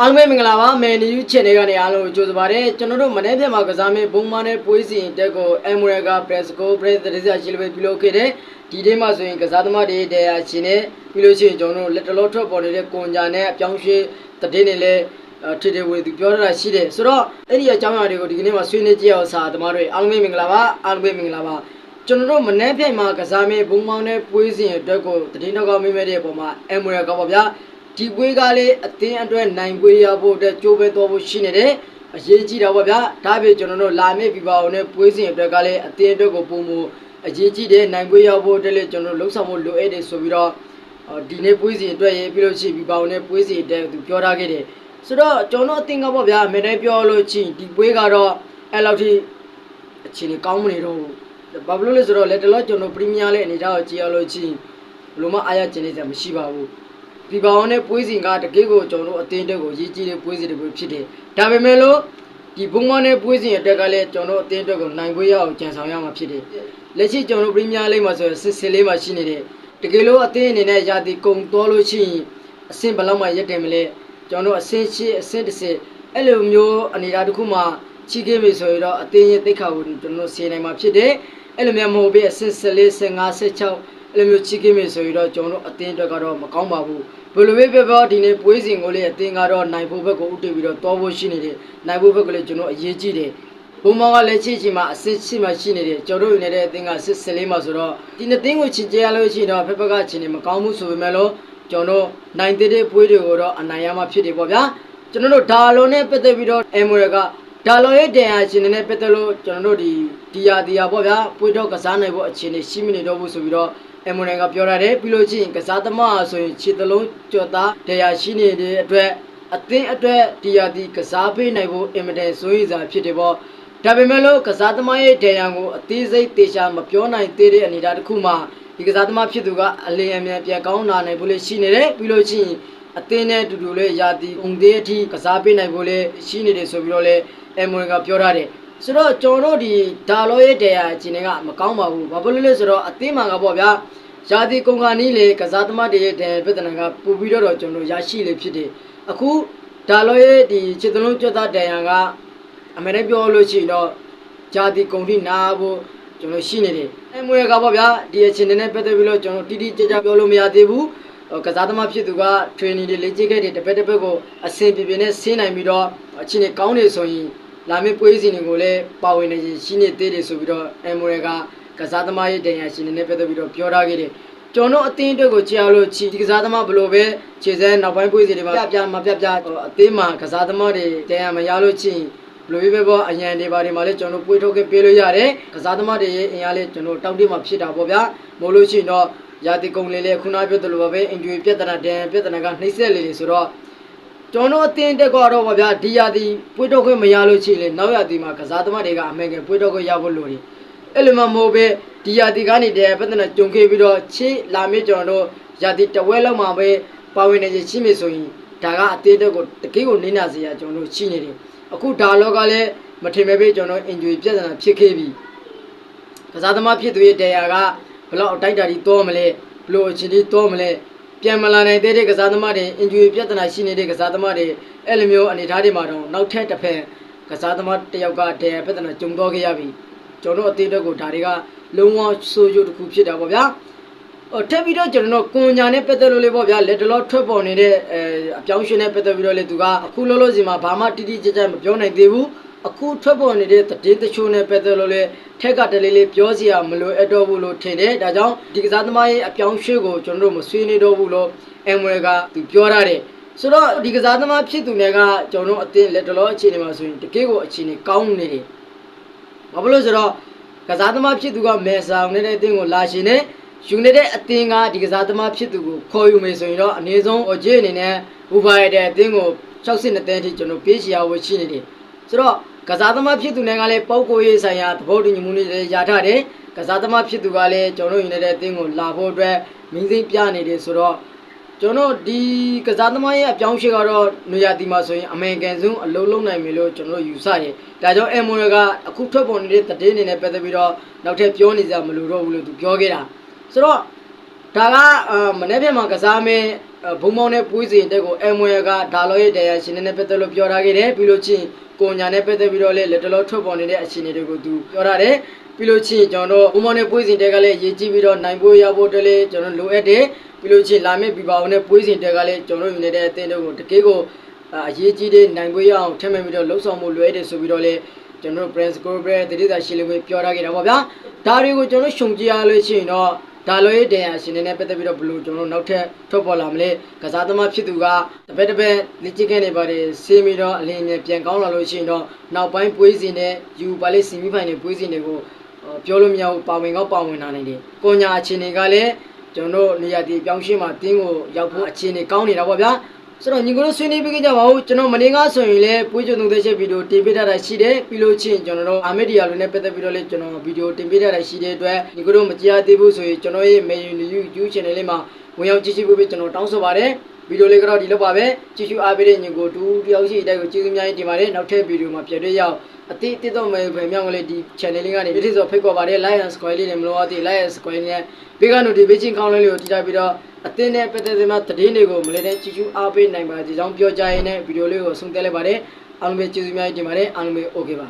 အားလုံးပဲမင်္ဂလာပါမယ်နီယူချန်နယ်ကနေအားလုံးကိုကြိုဆိုပါရစေကျွန်တော်တို့မနေ့ပြန်မှာကစားမင်းဘုံမနဲ့ပွေးစီရင်တက်ကိုအမ်မရကပရက်စကိုပရက်သရစီရှိလပဲပြုလုပ်ခဲ့တဲ့ဒီနေ့မှဆိုရင်ကစားသမားတွေတရားရှင်နဲ့ပြီးလို့ရှိရင်ကျွန်တော်တို့လက်တလောထွက်ပေါ်နေတဲ့ကွန်ဂျာနဲ့အပြောင်းရွှေ့တည်နေလဲထေထေဝေသူပြောရတာရှိတယ်ဆိုတော့အဲ့ဒီအကြောင်းအရာတွေကိုဒီကနေ့မှဆွေးနွေးကြည့်အောင်စာသမားတွေအားလုံးပဲမင်္ဂလာပါအားလုံးပဲမင်္ဂလာပါကျွန်တော်တို့မနေ့ပြန်မှာကစားမင်းဘုံမောင်းနဲ့ပွေးစီရင်အတွက်ကိုတည်င်းတော့ကောင်းမိမဲ့တဲ့အပေါ်မှာအမ်မရကပါဗျာ ဒီကွေးကားလေးအသင်းအတွက်နိုင်ကွေးရဖို့အတွက်ကြိုးပဲတော်ဖို့ရှိနေတယ်အရေးကြီးတာပေါ့ဗျာဒါပေကျွန်တော်တို့လာမယ့်ပြပါအောင်နဲ့ပွေးစဉ်အတွက်ကလည်းအသင်းအတွက်ကိုပုံမအရေးကြီးတယ်နိုင်ကွေးရဖို့အတွက်လည်းကျွန်တော်တို့လှုပ်ဆောင်ဖို့လိုအပ်တယ်ဆိုပြီးတော့အော်ဒီနေ့ပွေးစဉ်အတွက်ရေးပြီးလို့ရှိရင်ပြပါအောင်နဲ့ပွေးစဉ်အတွက်သူပြောထားခဲ့တယ်ဆိုတော့ကျွန်တော်အသင်းကပေါ့ဗျာမင်းတိုင်းပြောလို့ချင်းဒီပွေးကတော့အဲ့လောက်ထိအခြေအနေကောင်းမနေတော့ဘူးဘာဖြစ်လို့လဲဆိုတော့လက်တလောကျွန်တော်ပရီးမီးယားလေးအနေထားကိုကြည့်ရလို့ချင်းဘယ်လိုမှအားရကျင်နေစရာမရှိပါဘူး ဒီပောင်နဲ့ပွေးစဉ်ကတကယ်ကိုကျွန်တော်တို့အတင်းတက်ကိုရည်ကြီးတဲ့ပွေးစဉ်တွေဖြစ်တယ်ဒါပေမဲ့လို့ဒီဘုံမနဲ့ပွေးစဉ်အတက်ကလည်းကျွန်တော်တို့အတင်းတက်ကိုနိုင်ပွေးရအောင်ကြံဆောင်ရမှာဖြစ်တယ်လက်ရှိကျွန်တော်တို့ပရီးမီးယားလိမ့်မှာဆိုရင်စစ်စစ်လေးမှာရှိနေတယ်တကယ်လို့အတင်းအနေနဲ့ရာသီကုံတော်လို့ရှိရင်အဆင့်ဘယ်လောက်မှရက်တယ်မလဲကျွန်တော်တို့အဆင့်ရှိအဆင့်တစ်ဆင့်အဲ့လိုမျိုးအနေအထားတစ်ခုမှချီးခဲ့ပြီဆိုရင်တော့အတင်းရဲ့တိတ်ခါကိုကျွန်တော်တို့ဆေးနိုင်မှာဖြစ်တယ်အဲ့လိုမျိုးမဟုတ်ဘဲအဆင့်14 15 16အဲ့လိုမျိုးချီးခဲ့ပြီဆိုရင်တော့ကျွန်တော်တို့အတင်းအတွက်ကတော့မကောင်းပါဘူး ဘယ်လိုပဲပြောပြောဒီနေ့ပွဲစဉ်ကိုလေးအတင်းကတော့နိုင်ဖို့ဘက်ကိုဥတည်ပြီးတော့တောဖို့ရှိနေတယ်နိုင်ဖို့ဘက်ကလေးကျွန်တော်အရေးကြီးတယ်ဘုံမောင်ကလည်းချစ်ချင်မှအစစ်ချစ်မှရှိနေတယ်ကျွန်တော်တို့နေတဲ့အတင်းကစစ်စစ်လေးမှဆိုတော့ဒီနှစ်တင်းကိုချင်ကြရလို့ရှိရင်တော့ဖက်ဖက်ကချင်နေမကောင်းဘူးဆိုပေမဲ့လို့ကျွန်တော်နိုင်တဲ့တဲ့ပွဲတွေကိုတော့အနိုင်ရမှဖြစ်တယ်ပေါ့ဗျာကျွန်တော်တို့ဒါလုံးနဲ့ပတ်သက်ပြီးတော့အမ်မရကဒါလုံးရဲ့တန်ရာရှင်နဲ့ပတ်သက်လို့ကျွန်တော်တို့ဒီဒီယာဒီယာပေါ့ဗျာပွဲတော့ကစားနိုင်ဖို့အခြေအနေရှိမနေတော့ဘူးဆိုပြီးတော့ အမွန်ကပြောရတယ်ပြီးလို့ချင်းကစားသမားဆိုရင်ခြေတလုံးကြော်သားတရားရှိနေတဲ့အတွက်အသင်းအတွက်တရားဒီကစားပေးနိုင်ဖို့အင်မတန်စိုးရိမ်စာဖြစ်တယ်ပေါ့ဒါပေမဲ့လို့ကစားသမားရဲ့တရားကိုအသေးစိတ်တေချာမပြောနိုင်သေးတဲ့အနေအထားတစ်ခုမှာဒီကစားသမားဖြစ်သူကအလင်းအမြန်ပြန်ကောင်းလာနိုင်ဖို့လည်းရှိနေတယ်ပြီးလို့ချင်းအသင်းနဲ့အတူတူလေးယာတီုံသေးအထိကစားပေးနိုင်ဖို့လည်းရှိနေတယ်ဆိုပြီးတော့လည်းအမွန်ကပြောထားတယ် ဆိုတော့ကျွန်တော်တို့ဒီဒါလောရဲ့တရားအချင်းတွေကမကောင်းပါဘူးဘာဖြစ်လို့လဲဆိုတော့အသင်းမှာကပေါ့ဗျာရာသီကုန်ခါနီးလေကစားသမားတွေရဲ့တဲ့ပြဿနာကပို့ပြီးတော့ကျွန်တော်ရရှိလေဖြစ်တယ်အခုဒါလောရဲ့ဒီခြေသလုံးကြွသားတန်ရန်ကအမေနဲ့ပြောလို့ရှိရင်တော့ရာသီကုန်ထိနာဖို့ကျွန်တော်ရှိနေတယ်အဲမွေကပေါ့ဗျာဒီအချင်းနဲ့ပတ်သက်ပြီးတော့ကျွန်တော်တိတိကျကျပြောလို့မရသေးဘူးကစားသမားဖြစ်သူက training တွေလေ့ကျင့်ခဲ့တဲ့တစ်ပတ်တစ်ပတ်ကိုအဆင်ပြေပြေနဲ့ဆင်းနိုင်ပြီးတော့အချင်းတွေကောင်းနေဆိုရင် လာမယ့်ပွဲစဉ်တွေကိုလည်းပါဝင်နေရှိနေသေးတယ်ဆိုပြီးတော့အမွေကကစားသမားရဲ့တန်ရာရှင်တွေနဲ့ပတ်သက်ပြီးတော့ပြောထားခဲ့တယ်ကျွန်တော်အသင်းအတွက်ကိုကြားလို့ချီဒီကစားသမားဘလို့ပဲခြေစဲနောက်ပိုင်းပွေးစီတွေပါပြပြမပြပြအသင်းမှာကစားသမားတွေတန်ရာမရလို့ချီဘလို့ပဲပေါ့အရန်တွေပါတွေမှာလည်းကျွန်တော်ပွေးထုတ်ခဲ့ပေးလို့ရတယ်ကစားသမားတွေရဲ့အင်အားလေးကျွန်တော်တောက်တိမှာဖြစ်တာပေါ့ဗျာမို့လို့ရှိရင်တော့ရာတီကုံလေးလေးခုနပြောသလိုပါပဲအင်ဂျွေပြဿနာတန်ပြဿနာကနှိမ့်ဆက်လေးလေးဆိုတော့ ကျွန်တော်အတင်းတက်ကတော့ဗောဗျာဒီရာတီပွေးထုတ်ခွင့်မရလို့ချီလေနောက်ရာတီမှာကစားသမားတွေကအမှန်ကပွေးထုတ်ခွင့်ရဖို့လိုတယ်အဲ့လိုမှမဟုတ်ပဲဒီယာတီကနေတည်းပြဿနာကြုံခဲ့ပြီးတော့ချေလာမေးကျွန်တော်တို့ယာတီတဝဲလောက်မှပဲပါဝင်နေချင်းရှိမေဆိုရင်ဒါကအသေးတက်ကိုတကယ်ကိုနေနာစေရကျွန်တော်တို့ရှိနေတယ်အခုဒါလောကလည်းမထင်မဲ့ပဲကျွန်တော်အင်ဂျွေပြဿနာဖြစ်ခဲ့ပြီကစားသမားဖြစ်သူရဲ့တရားကဘလောက်အတိုက်တာကြီးတောမလဲဘလို့အချင်းကြီးတောမလဲ ပြန်မလာနိုင်သေးတဲ့ကစားသမားတွေအင်ဂျွေပြဿနာရှိနေတဲ့ကစားသမားတွေအဲ့လိုမျိုးအနေအထားတွေမှာတော့နောက်ထပ်တစ်ဖက်ကစားသမားတစ်ယောက်ကတရားပြဿနာကြုံတော့ခဲ့ရပြီကျွန်တော်အသေးတက်ကိုဒါတွေကလုံးဝဆိုးကျိုးတစ်ခုဖြစ်တာပေါ့ဗျာဟိုထပ်ပြီးတော့ကျွန်တော်ကွန်ညာနဲ့ပတ်သက်လို့လေပေါ့ဗျာလက်တလောထွက်ပေါ်နေတဲ့အဲအပြောင်းရှင်နဲ့ပတ်သက်ပြီးတော့လေသူကအခုလောလောဆယ်မှာဘာမှတိတိကျကျမပြောနိုင်သေးဘူး အခုထွက်ပေါ်နေတဲ့တည်တချို့နဲ့ပတ်သက်လို့လေထက်ကတလေးလေးပြောစီရမလို့အတော့ဘူးလို့ထင်တယ်ဒါကြောင့်ဒီကစားသမားရဲ့အပြောင်းရွှေ့ကိုကျွန်တော်တို့မဆွေးနေတော့ဘူးလို့အမ်ဝဲကသူပြောထားတယ်ဆိုတော့ဒီကစားသမားဖြစ်သူတွေကကျွန်တော်တို့အတင်းလက်တလောအခြေအနေမှာဆိုရင်တကယ်ကိုအခြေအနေကောင်းနေတယ်ဘာဖြစ်လို့ဆိုတော့ကစားသမားဖြစ်သူကမဲဆောင်နေတဲ့အသင်းကိုလာရှင်နေယူနေတဲ့အသင်းကဒီကစားသမားဖြစ်သူကိုခေါ်ယူမယ်ဆိုရင်တော့အနည်းဆုံးအကျိအနေနဲ့ဘူဖာရတဲ့အသင်းကို62တန်းထိကျွန်တော်ပေးချရဝရှိနေတယ်ဆိုတော့ ကစားသမားဖြစ်သူတွေကလည်းပေါက်ကိုရေးဆိုင်ရာသဘောတူညီမှုတွေလည်းရထားတယ်ကစားသမားဖြစ်သူကလည်းကျွန်တော်ယူနေတဲ့အသင်းကိုလာဖို့အတွက်မင်းစိမ့်ပြနေတယ်ဆိုတော့ကျွန်တော်ဒီကစားသမားရဲ့အပြောင်းအရွှေ့ကတော့နေရာဒီမှာဆိုရင်အမေရိကန်ဆုံးအလုံးလုံးနိုင်ပြီလို့ကျွန်တော်ယူဆတယ်။ဒါကြောင့်အမိုရကအခုထွက်ပေါ်နေတဲ့တည်င်းနေနဲ့ပတ်သက်ပြီးတော့နောက်ထပ်ပြောနေကြမလို့တော့ဘူးလို့သူပြောခဲ့တာ။ဆိုတော့ဒါကအာမနေ့ပြန်မှာကစားမင်း ဘုံမောင်းနဲ့ပွေးစီတက်ကိုအမွေကဒါလောရဲ့တရားရှင်နဲ့ပတ်သက်လို့ပြောထားခဲ့တယ်ပြီးလို့ချင်းကိုညာနဲ့ပတ်သက်ပြီးတော့လေလက်တလောထွက်ပေါ်နေတဲ့အခြေအနေတွေကိုသူပြောထားတယ်ပြီးလို့ချင်းကျွန်တော်တို့ဘုံမောင်းနဲ့ပွေးစီတက်ကလည်းရေးကြည့်ပြီးတော့နိုင်ဖို့ရဖို့တည်းလေကျွန်တော်လိုအပ်တယ်ပြီးလို့ချင်းလာမယ့်ပြပါဦးနဲ့ပွေးစီတက်ကလည်းကျွန်တော်ယူနေတဲ့အသင်းတို့ကိုတကယ်ကိုအရေးကြီးတဲ့နိုင်ဖို့ရအောင်ထပ်မံပြီးတော့လှုပ်ဆောင်မှုလွယ်တယ်ဆိုပြီးတော့လေကျွန်တော်တို့ Prince Corporate တတိယရှင်းလင်းပွဲပြောထားခဲ့တာပေါ့ဗျာဒါတွေကိုကျွန်တော်ရှုံကြရလို့ရှိရင်တော့ ဒါလိုရဲ့တရားရှင်နေနဲ့ပတ်သက်ပြီးတော့ဘယ်လို့ကျွန်တော်တို့နောက်ထပ်ထွက်ပေါ်လာမလဲကစားသမားဖြစ်သူကတပည့်တပည့်လက်ချစ်ခဲ့နေပါတယ်ဆေးပြီးတော့အလင်းနဲ့ပြန်ကောင်းလာလို့ရှိရင်တော့နောက်ပိုင်းပွေးစီနဲ့ယူပါလေးစီမီဖိုင်နဲ့ပွေးစီတွေကိုပြောလို့မရဘူးပါဝင်ကောက်ပါဝင်လာနိုင်တယ်။ကိုညာအခြေအနေကလည်းကျွန်တော်တို့နေရာဒီပြောင်းရှင်းမှာတင်းကိုရောက်ဖို့အခြေအနေကောင်းနေတာပေါ့ဗျာ။ ဆိုတော့ညီကိုတို့ဆွေးနွေးပေးကြပါဦးကျွန်တော်မနေ့ကဆိုရင်လည်းပွေးချုံသုံးသက်ချက်ဗီဒီယိုတင်ပေးထားတာရှိတယ်ပြီးလို့ချင်းကျွန်တော်တို့အာမက်ဒီယာလိုနဲ့ပတ်သက်ပြီးတော့လည်းကျွန်တော်ဗီဒီယိုတင်ပေးထားတာရှိတဲ့အတွက်ညီကိုတို့မကြားသေးဘူးဆိုရင်ကျွန်တော်ရဲ့ main YouTube channel လေးမှာဝင်ရောက်ကြည့်ကြည့်ဖို့ပဲကျွန်တော်တောင်းဆိုပါတယ်ဗီဒီယိုလေးကတော့ဒီလောက်ပါပဲကြည့်ရှုအားပေးတဲ့ညီကိုတူတယောက်ရှိတဲ့ကိုကျေးဇူးများကြီးတင်ပါတယ်နောက်ထပ်ဗီဒီယိုမှာပြန်တွေ့ရအောင် အတိအသစ်တော့မယ်ပဲမြောင်းကလေးဒီ channel လေးကနေဒီတိဆိုဖိတ်ခေါ်ပါတယ် like and subscribe လေးနဲ့မလို့အသေး like and subscribe နဲ့ဘေးက notification ကောင်းလေးလေးကိုတိကျပြီးတော့အသင်းနဲ့ပတ်သက်တဲ့မှာသတင်းတွေကိုမလဲတဲ့ကြည့်ရှုအားပေးနိုင်ပါဒီကြောင်းပြောကြရင်းနဲ့ဗီဒီယိုလေးကိုဆုံးသက်လိုက်ပါတယ်အားလုံးပဲကျေးဇူးများကြီးတင်ပါတယ်အားလုံးပဲ okay ပါ